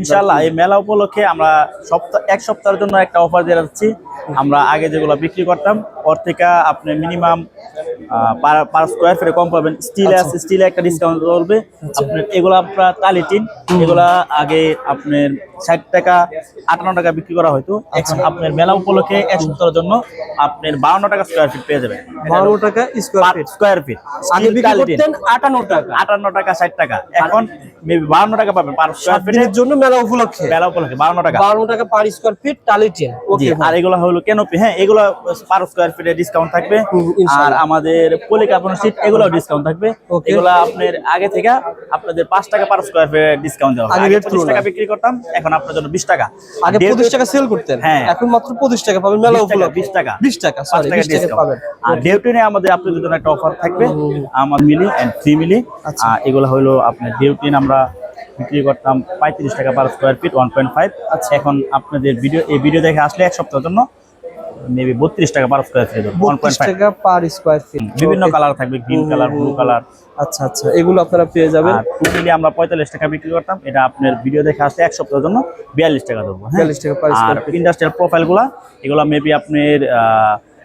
ইনশাল্লাহ এই মেলা উপলক্ষে আমরা সপ্তাহ এক সপ্তাহের জন্য একটা অফার দিয়ে যাচ্ছি। আমরা আগে যেগুলো বিক্রি করতাম, ওর থেকে আপনি মিনিমাম পার স্কোয়ার ফিটে কম পাবেন। স্টিল আছে স্টিলে একটা ডিসকাউন্ট চলবে। আপনার এগুলো আপনার তালি টিন এগুলা আগে আপনার ষাট টাকা আটান্ন টাকা বিক্রি করা হয়তো। এখন আপনার মেলা উপলক্ষে এক সপ্তাহের জন্য আপনার বাউন্ন টাকা স্কোয়ার ফিট পেয়ে যাবেন। টাকা স্কোয়ার ফিট স্কোয়ার ফিট আগে বিক্রি করতেন আটান্ন টাকা। আটান্ন টাকা ষাট টাকা। এখন মেবি বাউন্ন টাকা পাবেন পার স্কোয়ার সাত ফিটে জন্য মেলা উপলক্ষে। মেলা উপলক্ষে বাউন্ন টাকা। টাকা পার স্কোয়ার ফিট টালিটেন ওকে আর এগুলো হলো কেনপি হ্যাঁ এগুলো পার স্কোয়ার ফিটে ডিসকাউন্ট থাকবে। আর ইনশাআল্লাহ। আমাদের পলি কার্বন সিট এগুলো ডিসকাউন্ট থাকবে এগুলো আপনার আগে থেকে আপনাদের পাঁচ টাকা পার স্কোয়ার ফিটে ডিসকাউন্ট দেওয়া আগে পঁচিশ টাকা বিক্রি করতাম এখন আপনার জন্য বিশ টাকা। আগে পঁচিশ টাকা সেল করতেন হ্যাঁ। এখন মাত্র পঁচিশ টাকা পাবেন মেলা 20 টাকা, উপলক্ষে। 20 টাকা। বিশ টাকা পাঁচ সরি টাকা বিশ টাকা ডিসকাউন্ট পাবেন। আর ডিউটিনে আমাদের আপনাদের জন্য একটা অফার থাকবে। আমার মিলি এন্ড থ্রি মিলি। এগুলো হলো আপনার ডিউটিন আমরা বিক্রি করতাম পঁয়ত্রিশ টাকা per square feet one point five আচ্ছা। এখন আপনাদের ভিডিও এই ভিডিও দেখে আসলে এক সপ্তাহের জন্য মেবি বত্রিশ টাকা পার স্কোয়ার ফিট ওয়ান বত্রিশ পয়েন্ট ফাইভ টাকা পার স্কোয়ার ফিট বিভিন্ন কালার থাকবে গ্রিন কালার ব্লু কালার আচ্ছা আচ্ছা এগুলো আপনারা পেয়ে যাবেন। আর আমরা পঁয়তাল্লিশ টাকা বিক্রি করতাম এটা আপনার ভিডিও দেখে আসলে এক সপ্তাহের জন্য বিয়াল্লিশ টাকা দেবো হ্যাঁ? 42 টাকা পার স্কয়ার ফিট। ইন্ডাস্ট্রিয়াল প্রোফাইলগুলো এগুলো মেবি আপনার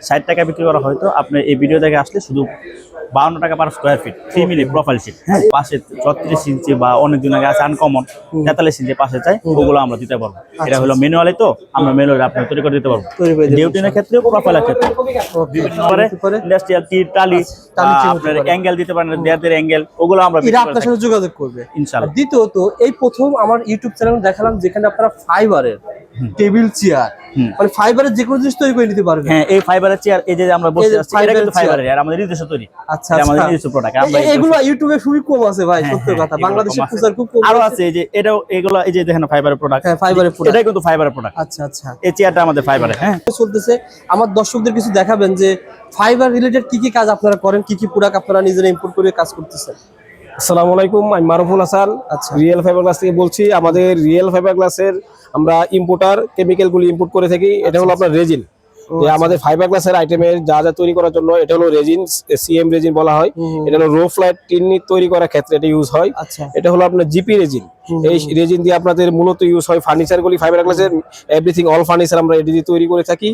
ষাট টাকা বিক্রি করা হয়তো আপনি এই ভিডিও দেখে আসলে শুধু বাউন্ন টাকা per square feet three milli profile sheet হ্যাঁ পাশে ছত্রিশ ইঞ্চি বা অনেক দিন আগে আছে আনকমন তেতাল্লিশ ইঞ্চি পাশে চাই ওগুলো আমরা দিতে পারব। এটা হলো ম্যানুয়ালি তো আমরা ম্যানুয়ালি আপনার তৈরি করে দিতে পারব। আচ্ছা। ডিউটিনের ক্ষেত্রে। প্রোফাইলের ক্ষেত্রে ইন্ডাস্ট্রিয়াল টি টালি আপনার অ্যাঙ্গেল দিতে পারেন দেয়াদের অ্যাঙ্গেল ওগুলো আমরা আপনার সাথে যোগাযোগ করবে। দ্বিতীয়ত এই প্রথম আমার ইউটিউব চ্যানেল দেখালাম যেখানে আপনারা ফাইবারের টেবিল চেয়ার। মানে ফাইবারের যে কোনো জিনিস তৈরি করে নিতে পারবেন হ্যাঁ এই ফাইবারের চেয়ার এই যে আমরা বসে আছি এটা কিন্তু ফাইবারের আর আমাদের নিজস্ব তৈরি। আচ্ছা আমাদের আচ্ছা। নিজস্ব প্রোডাক্ট আমরা এগুলো ইউটিউবে খুবই কম আছে ভাই হ্যাঁ, সত্য হ্যাঁ, কথা। বাংলাদেশে প্রচার খুব কম আরও আছে। এই যে এটাও এগুলো এই যে দেখেন ফাইবারের প্রোডাক্ট হ্যাঁ ফাইবারের প্রোডাক্ট এটাই কিন্তু ফাইবারের প্রোডাক্ট আচ্ছা আচ্ছা। এই চেয়ারটা আমাদের ফাইবারের হ্যাঁ। চলতেছে। আমার দর্শকদের কিছু দেখাবেন যে ফাইবার রিলেটেড কি কি কাজ আপনারা করেন কি কি প্রোডাক্ট আপনারা নিজেরা ইম্পোর্ট করে কাজ করতেছেন। আসসালামু আলাইকুম আমি মারুফুল হাসান আচ্ছা। রিয়েল ফাইবার গ্লাস থেকে বলছি। আমাদের রিয়েল ফাইবার গ্লাসের আমরা ইম্পোর্টার কেমিক্যালগুলি ইম্পোর্ট করে থাকি। এটা হলো আপনার রেজিন আমাদের ফাইবার গ্লাসের আইটেমের যা যা তৈরি করার জন্য এটা হলো রেজিন সিএম রেজিন বলা হয়। এটা হলো রো ফ্লাইট টিন তৈরি করার ক্ষেত্রে এটা ইউজ হয়। আচ্ছা। এটা হলো আপনার জিপি রেজিন এই রেজিন দিয়ে আপনাদের মূলত ইউজ হয় ফার্নিচার গুলি ফাইবার গ্লাসের এভরিথিং অল ফার্নিচার আমরা এটি দিয়ে তৈরি করে থাকি।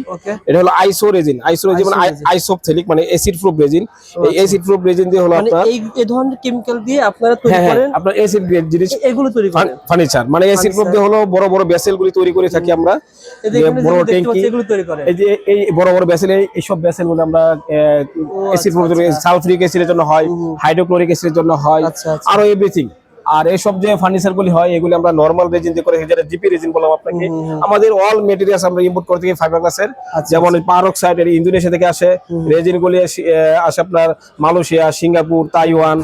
এটা হলো আইসো রেজিন আইসো রেজিন মানে আইসোপথেলিক মানে অ্যাসিড প্রুফ রেজিন এই অ্যাসিড প্রুফ রেজিন দিয়ে হলো মানে আপনার এই এই ধরনের কেমিক্যাল দিয়ে আপনারা তৈরি হ্যাঁ হ্যাঁ করেন? আপনার অ্যাসিড জিনিস এগুলো তৈরি করেন। ফার্নিচার মানে এসিড প্রুফ দিয়ে হলো বড় বড় ভেসেল গুলি তৈরি করে থাকি আমরা। এই যে বড় ট্যাঙ্কি এগুলো তৈরি করেন। এই যে এই বড় বড় ভেসেল এইসব ভেসেলগুলো আমরা এসিড প্রুফ সালফিউরিক অ্যাসিডের জন্য হয় হাইড্রোক্লোরিক অ্যাসিডের জন্য হয় আচ্ছা, আচ্ছা। আরও এভরিথিং আর এইসব যে ফার্নিচার গুলি হয় এগুলি আমরা নর্মাল রেজিন দিয়ে করে যেটা জিপি রেজিন বললাম আপনাকে আমাদের অল মেটেরিয়ালস আমরা ইম্পোর্ট করে থাকি ফাইবার গ্লাসের আচ্ছা, যেমন পারক্সাইড এর ইন্দোনেশিয়া থেকে আসে রেজিন গুলি আসে আপনার Malaysia Singapore Taiwan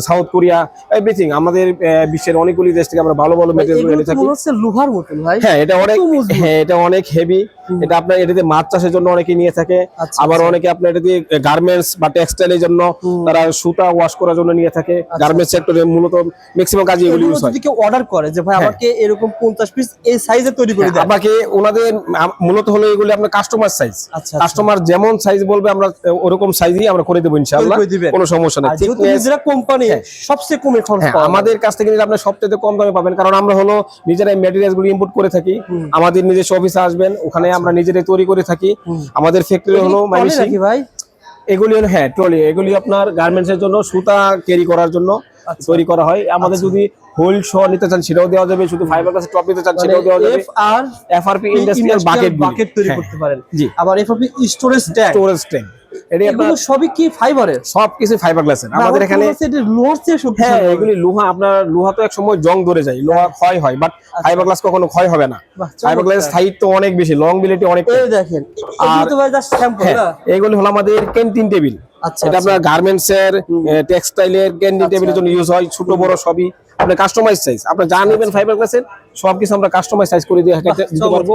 South Korea everything আমাদের বিশ্বের অনেকগুলি দেশ থেকে আমরা ভালো ভালো মেটেরিয়াল এনে থাকি। হচ্ছে লোহার মতন ভাই। হ্যাঁ এটা অনেক হ্যাঁ এটা অনেক হেভি এটা আপনার এটাতে মাছ চাষের জন্য অনেকে নিয়ে থাকে। আচ্ছা, আবার অনেকে আপনার এটাতে গার্মেন্টস বা টেক্সটাইলের জন্য তারা সুতা ওয়াশ করার জন্য নিয়ে থাকে। গার্মেন্টস সেক্টরে মূলত ম্যাক্সিমাম কাজে এগুলি ইউজ হয়। কেউ অর্ডার করে যে ভাই হ্যাঁ। আমাকে এরকম পঞ্চাশ পিস এই সাইজে তৈরি করে দেন। আমাকে ওনাদের মূলত হলো এগুলি আপনার কাস্টমার সাইজ আচ্ছা, কাস্টমার যেমন সাইজ বলবে আমরা ওরকম সাইজই আমরা করে দেব ইনশাআল্লাহ। কোনো সমস্যা নাই। Thickness- নিজেরা কোম্পানি সবচেয়ে কমে খরচ হ্যাঁ। আমাদের কাছ থেকে নিলে আপনি সবচেয়ে কম দামে পাবেন। কারণ আমরা হলো নিজেরাই মেটেরিয়ালসগুলো ইম্পোর্ট করে থাকি। আমাদের নিজস্ব অফিসে আসবেন ওখানে আমরা নিজেরাই তৈরি করে থাকি। আমাদের ফ্যাক্টরি হলো ভাই? এগুলি হলো হ্যাঁ ট্রলি। এগুলি আপনার গার্মেন্টস এর জন্য সুতা ক্যারি করার জন্য আচ্ছা। তৈরি করা হয়। আমাদের যদি হোল শ নিতে চান সেটাও দেওয়া যাবে। শুধু ফাইবার গ্লাসের টপ নিতে চান সেটাও দেওয়া যাবে। F R FRP industrial bucket bucket তৈরি করতে পারেন। জি। আবার FRP storage tank storage tank এগুলো সবই কি ফাইবারের সবকিছু ফাইবার গ্লাসের আমাদের এখানে হ্যাঁ এগুলি লোহা আপনার লোহা তো এক সময় জং ধরে যায় লোহা ক্ষয় হয় বাট ফাইবার গ্লাস কখনো ক্ষয় হবে না। ফাইবার চমৎকার। স্থায়িত্ব অনেক বেশি লং বিলিটি অনেক দেখেন হ্যাঁ এগুলি হলো আমাদের ক্যান্টিন টেবিল আচ্ছা, এটা আপনার গার্মেন্টস এর টেক্সটাইলের ক্যান্টিন আচ্ছা। টেবিলের জন্য ইউজ হয় ছোট বড় সবই। আপনার কাস্টমাইজ সাইজ আপনি যা নেবেন ফাইবার গ্লাসের সবকিছু আমরা কাস্টমাইজ সাইজ করে দিয়ে দিতে পারব।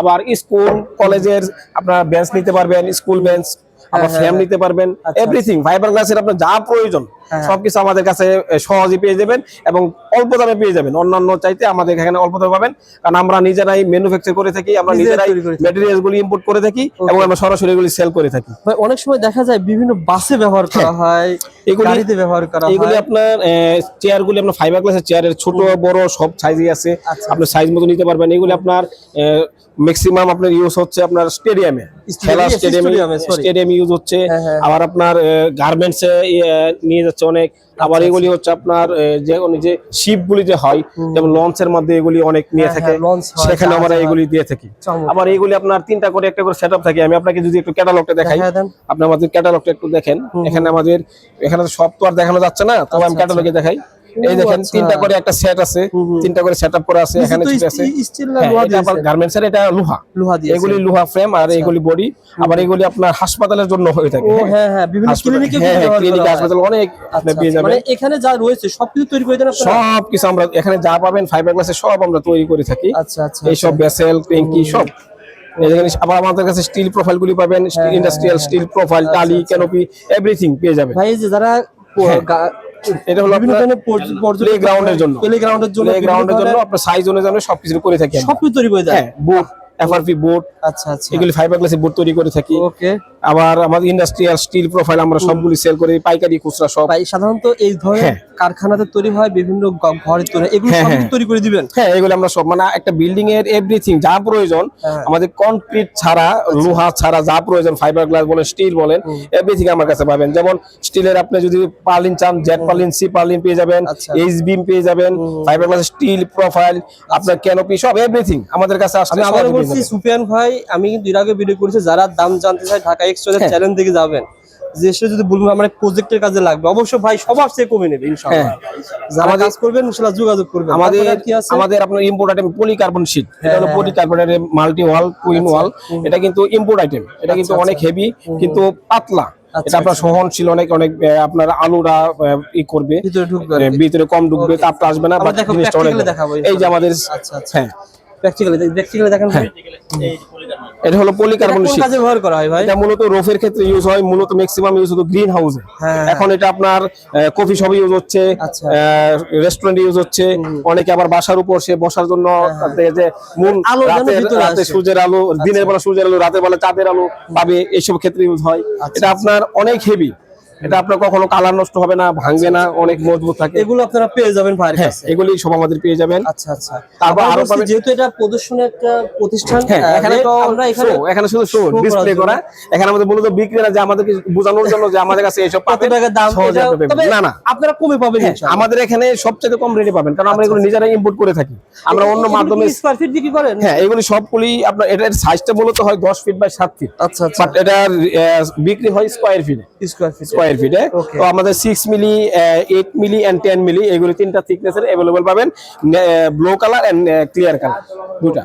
আবার স্কুল কলেজের আপনার বেঞ্চ নিতে পারবেন স্কুল বেঞ্চ আবার হ্যাঁ, ফ্রেম হ্যাঁ। নিতে পারবেন এভরিথিং ফাইবার গ্লাসের আপনার যা প্রয়োজন হ্যাঁ। সবকিছু আমাদের কাছে সহজে পেয়ে যাবেন এবং অল্প দামে পেয়ে যাবেন। অন্যান্য চাইতে আমাদের এখানে অল্প দামে পাবেন। কারণ আমরা নিজেরাই ম্যানুফ্যাকচার করে থাকি আমরা নিজেরাই। ম্যাটেরিয়ালস গুলি ইম্পোর্ট করে থাকি এবং আমরা সরাসরি এগুলি সেল করে থাকি। অনেক সময় দেখা যায় বিভিন্ন বাসে ব্যবহার করা হয়। হ্যাঁ। ব্যবহার করা এগুলি আপনার চেয়ার গুলি আপনার ফাইবার গ্লাসের চেয়ারের ছোট বড় সব সাইজই আছে। আচ্ছা। আপনার সাইজ মতো নিতে পারবেন। এগুলি আপনার ম্যাক্সিমাম আপনার ইউজ হচ্ছে আপনার স্টেডিয়ামে খেলা স্টেডিয়ামে stadium এ, sorry। স্টেডিয়াম ইউজ হচ্ছে। হ্যাঁ, হ্যাঁ। আবার আপনার গার্মেন্টস এ নিয়ে যাচ্ছে অনেক আবার আচ্ছা, এগুলি হচ্ছে আপনার যে যে শিপ গুলি যে হয় যেমন লঞ্চের মধ্যে এগুলি অনেক নিয়ে হ্যাঁ, থাকে হ্যাঁ, সেখানে আমরা এগুলি দিয়ে থাকি। আবার এগুলি আপনার তিনটা করে একটা করে সেট থাকে। আমি আপনাকে যদি একটু ক্যাটালগটা দেখাই। আপনি আমাদের ক্যাটালগটা একটু দেখেন। এখানে আমাদের এখানে সব তো আর দেখানো যাচ্ছে না তবে আমি আচ্ছা, ক্যাটালগে দেখাই। এই দেখেন আচ্ছা। তিনটা করে একটা সেট আছে তিনটা করে সেটআপ করা আছে এখানে ছিট আছে হ্যাঁ, আবার গার্মেন্টস এর এটা লোহা। লোহা দিয়ে এগুলি লোহা ফ্রেম আর এগুলি বডি আবার এগুলি আপনার হাসপাতালের জন্য হয়ে থাকে। ও হ্যাঁ হ্যাঁ বিভিন্ন ক্লিনিকে হ্যাঁ, হ্যাঁ, ক্লিনিক হাসপাতাল অনেক আপনি আচ্ছা, পেয়ে যাবেন। মানে এখানে যা রয়েছে সবকিছু তৈরি করে দেন আপনারা? সব কিছু আমরা এখানে যা পাবেন ফাইবার গ্লাসে সব আমরা তৈরি করে থাকি। আচ্ছা আচ্ছা এই সব। ভেসেল ট্যাঙ্কি সব আবার আমাদের কাছে স্টিল প্রোফাইল গুলি পাবেন হ্যাঁ, ইন্ডাস্ট্রিয়াল স্টিল প্রোফাইল টালি ক্যানোপি এভরিথিং পেয়ে যাবেন। ভাই যে যারা গা- এটা হলো বিভিন্ন ধরনের প্লে গ্রাউন্ডের জন্য। প্লে গ্রাউন্ডের জন্য প্লে গ্রাউন্ডের জন্য আপনার সাইজ অনুযায়ী সবকিছু করে থাকি। সবকিছু তৈরি করে যায় হ্যাঁ বুট এফআরপি বুট আচ্ছা আচ্ছা। এগুলি ফাইবার গ্লাসের বুট তৈরি করে থাকি। ওকে। আবার আমাদের ইন্ডাস্ট্রিয়াল স্টিল প্রোফাইল আমরা সবগুলি সেল করি পাইকারি খুচরা সব। সাধারণত এই ধরনের হ্যাঁ। কারখানাতে তৈরি হয় বিভিন্ন ঘরে তৈরি। এগুলো হ্যাঁ, হ্যাঁ। তৈরি করে দিবেন? হ্যাঁ এগুলো আমরা সব মানে একটা বিল্ডিং এর এভরিথিং যা প্রয়োজন। আমাদের কনক্রিট ছাড়া লোহা ছাড়া যা প্রয়োজন ফাইবার গ্লাস বলেন স্টিল বলেন এভরিথিং আমার কাছে পাবেন। যেমন স্টিলের আপনি যদি পার্লিন চান জেড পার্লিন সি পার্লিন পেয়ে যাবেন আচ্ছা। এইচ বিম পেয়ে যাবেন ফাইবার গ্লাস স্টিল প্রোফাইল আপনার ক্যানোপি সব এভরিথিং আমাদের কাছে আসলে বলছি। সুফিয়ান ভাই আমি কিন্তু এর আগে ভিডিও করেছি যারা দাম জানতে চায় ঢাকা এক্সট্রা হ্যাঁ। চ্যানেল থেকে যাবেন। যে সে যদি বলবেন আমার প্রজেক্টের কাজে লাগবে অবশ্য ভাই সবার চেয়ে কমে নেবে ইনশাআল্লাহ। হ্যাঁ। যারা কাজ করবেন ইনশাআল্লাহ যোগাযোগ করবেন। আমাদের কি আছে? আমাদের আপনার ইম্পোর্ট আইটেম পলিকার্বন শীট এটা হ্যাঁ, হলো। পলিকার্বনের মাল্টি ওয়াল টুইন ওয়াল এটা কিন্তু ইম্পোর্ট আইটেম এটা কিন্তু আচ্ছা, অনেক হেভি কিন্তু পাতলা। আচ্ছা, এটা আপনার সহনশীল অনেক অনেক আপনার আলুরা ই করবে। ভিতরে কম ঢুকবে. তাপটা আসবে না এই যে আমাদের আচ্ছা আচ্ছা। হ্যাঁ। প্র্যাকটিক্যালি প্র্যাকটিক্যালি দেখেন এটা হলো পলিকার্বন শীট কাজে ব্যবহার করা হয় ভাই? এটা মূলত রোফের ক্ষেত্রে ইউজ হয় মূলত ম্যাক্সিমাম ইউজ হতো গ্রিন হাউসে হ্যাঁ, এখন এটা আপনার কফি শপে ইউজ হচ্ছে আচ্ছা। রেস্টুরেন্টে ইউজ হচ্ছে। অনেকে আবার বাসার উপর সে বসার জন্য হ্যাঁ, যে আলো রাতে সূর্যের আলো দিনের বেলা সূর্যের আলো রাতের বেলা চাঁদের আলো পাবে এইসব ক্ষেত্রে ইউজ হয়। আচ্ছা, এটা আপনার অনেক হেভি এটা আপনার কখনো কালার নষ্ট হবে না ভাঙবে না অনেক মজবুত থাকে। এগুলো আপনারা পেয়ে যাবেন হ্যাঁ এগুলি সব আমাদের পেয়ে যাবেন। আচ্ছা আচ্ছা। তারপর আরও পাবেন- যেহেতু এটা প্রদর্শনের একটা প্রতিষ্ঠান হ্যাঁ এখানে তো আমরা এখানে এখানে শুধু শো ডিসপ্লে করা। এখানে আমাদের মূলত বিক্রেতা যে আমাদেরকে বোঝানোর জন্য যে আমাদের কাছে এইসব কত পাবেন টাকা দাম এটা- না না। আপনারা কমে পাবেন হ্যাঁ, আমাদের এখানে সবচেয়ে কম রেটে পাবেন কারণ আমরা এগুলো নিজেরাই ইম্পোর্ট করে থাকি। আমরা অন্য মাধ্যমে স্কয়ার ফিট বিক্রি করেন? হ্যাঁ এগুলি সবগুলি আপনার এটার সাইজটা মূলত হয় দশ ফিট বাই সাত ফিট আচ্ছা আচ্ছা। আহ, বিক্রি হয় স্কোয়ার ফিটে স্কয়ার ফিট স্কোয়ার ফিটে তো আমাদের six milli eight milli and ten milli এগুলি তিনটা থিকনেসের অ্যাভেলেবল পাবেন। Blue colour and clear colour দুটা।